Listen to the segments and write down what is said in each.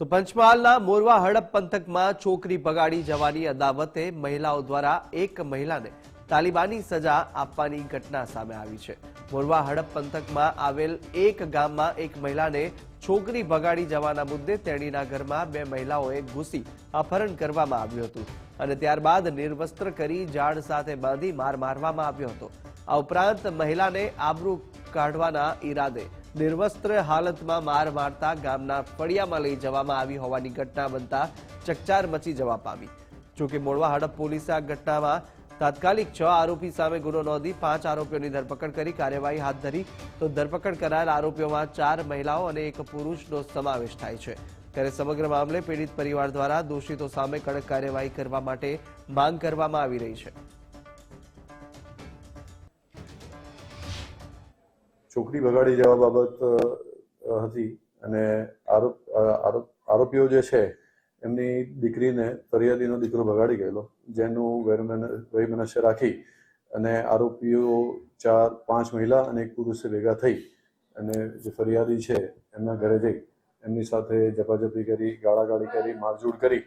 તો પંચમહાલના મોરવા હડપ પંથકમાં છોકરી ભગાડી જવાની અદાવતે મહિલાઓ દ્વારા એક મહિલાને તાલિબાની સજા આપવાની ઘટના સામે આવી છે. મોરવા હડપ પંથકમાં આવેલ એક ગામમાં એક મહિલાને છોકરી ભગાડી જવાના મુદ્દે તેણીના ઘરમાં બે મહિલાઓએ ઘૂસી અપહરણ કરવામાં આવ્યું હતું અને ત્યારબાદ નિર્વસ્ત્ર કરી ઝાડ સાથે બાંધી માર મારવામાં આવ્યો હતો. આ ઉપરાંત મહિલાને આબરૂ કાઢવાના ઈરાદે નિર્વસ્ત્ર હાલતમાં માર મારતા ગામના ફળિયામાં લઈ જવામાં આવી હોવાની ઘટના બનતા ચકચાર મચી જવા પામી. જોકે મોડવા હડપ પોલીસે આ ઘટનામાં તાત્કાલિક છ આરોપી સામે ગુનો નોંધી પાંચ આરોપીઓની ધરપકડ કરી કાર્યવાહી હાથ ધરી. તો ધરપકડ કરાયેલ આરોપીઓમાં ચાર મહિલાઓ અને એક પુરુષનો સમાવેશ થાય છે. ત્યારે સમગ્ર મામલે પીડિત પરિવાર દ્વારા દોષિતો સામે કડક કાર્યવાહી કરવા માટે માંગ કરવામાં આવી રહી છે. છોકરી બગાડી જવા બાબત હતી અને આરોપ આરોપીઓ જે છે, એમની દીકરીને ફરિયાદીનો દીકરો બગાડી ગયેલો, જેનું વૈમનસ્ય રાખી અને આરોપીઓ ચાર, પાંચ મહિલા અને એક પુરુષે ભેગા થઈ અને જે ફરિયાદી છે, એમના ઘરે જઈ, એમની સાથે ઝપાઝપી કરી, ગાળાગાળી કરી, મારઝૂડ કરી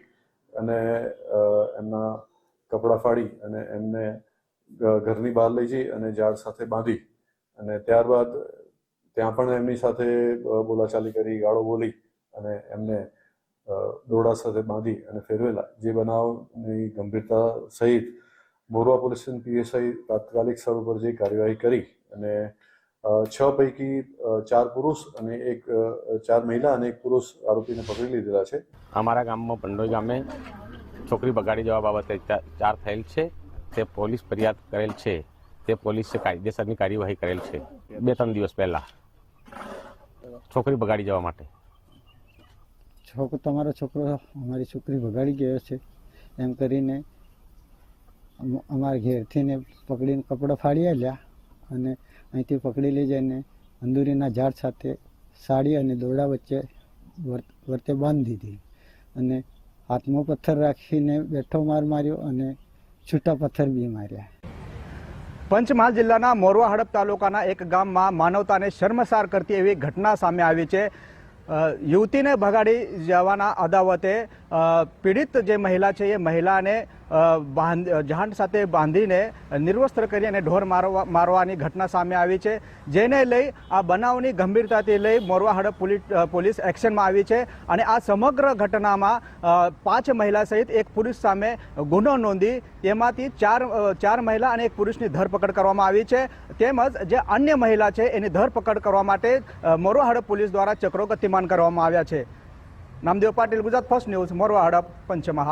અને એમના કપડાં ફાડી અને એમને ઘરની બહાર લઈ જઈ અને ઝાડ સાથે બાંધી અને ત્યારબાદ ત્યાં પણ એમની સાથે બોલાચાલી કરી, ગાળો બોલી અને એમને દોડા સાથે બાંધી અને ફેરવેલા. જે બનાવની ગંભીરતા સહિત મોરવા પોલીસ પીએસઆઈ તાત્કાલિક સ્થળ ઉપર જે કાર્યવાહી કરી અને છ પૈકી ચાર પુરુષ અને એક ચાર મહિલા અને એક પુરુષ આરોપીને પકડી લીધેલા છે. અમારા ગામમાં પંડોઈ ગામે છોકરી બગાડી જવા બાબતે ચાર થયેલ છે. તે પોલીસ ફરિયાદ કરેલ છે. તે પોલીસે કાયદેસરની કાર્યવાહી કરેલ છે. બે ત્રણ દિવસ પહેલા. છોકરી બગાડી જવા માટે. છોકરો તમારો છોકરો અમારી છોકરી ભગાડી ગયો છે. એમ કરીને અમારા ઘેરથી ને પકડીને કપડાં ફાડી આવ્યા અને અહીંથી પકડી લઈ જઈને અંદુરીના ઝાડ સાથે સાડી અને દોરડા વચ્ચે વર- વર્તે બાંધી દીધી. અને હાથમાં પથ્થર રાખીને બેઠો માર માર્યો અને છૂટા પથ્થર બી માર્યા. પંચમહાલ જિલ્લાના મોરવા હડપ તાલુકાના એક ગામમાં માનવતાને શર્મસાર કરતી એવી ઘટના સામે આવી છે. યુવતીને ભગાડી જવાના અદાવતે પીડિત જે મહિલા છે એ મહિલાને જહાંડ સાથે બાંધીને નિર્વસ્ત્ર કરી અને ઢોર મારવા, મારવાની ઘટના સામે આવી છે. જેને લઈ આ બનાવની ગંભીરતાથી લઈ મોરવા હડપ પોલીસ પોલીસ એક્શનમાં આવી છે અને આ સમગ્ર ઘટનામાં પાંચ મહિલા સહિત એક પુરુષ સામે ગુનો નોંધી તેમાંથી ચાર ચાર મહિલા અને એક પુરુષની ધરપકડ કરવામાં આવી છે. તેમજ જે અન્ય મહિલા છે એની ધરપકડ કરવા માટે મોરવા હડપ પોલીસ દ્વારા ચક્રો ગતિમાન કરવામાં આવ્યા છે. Namdev Patil, Gujarat first news Morva Hadaf Panchmahal.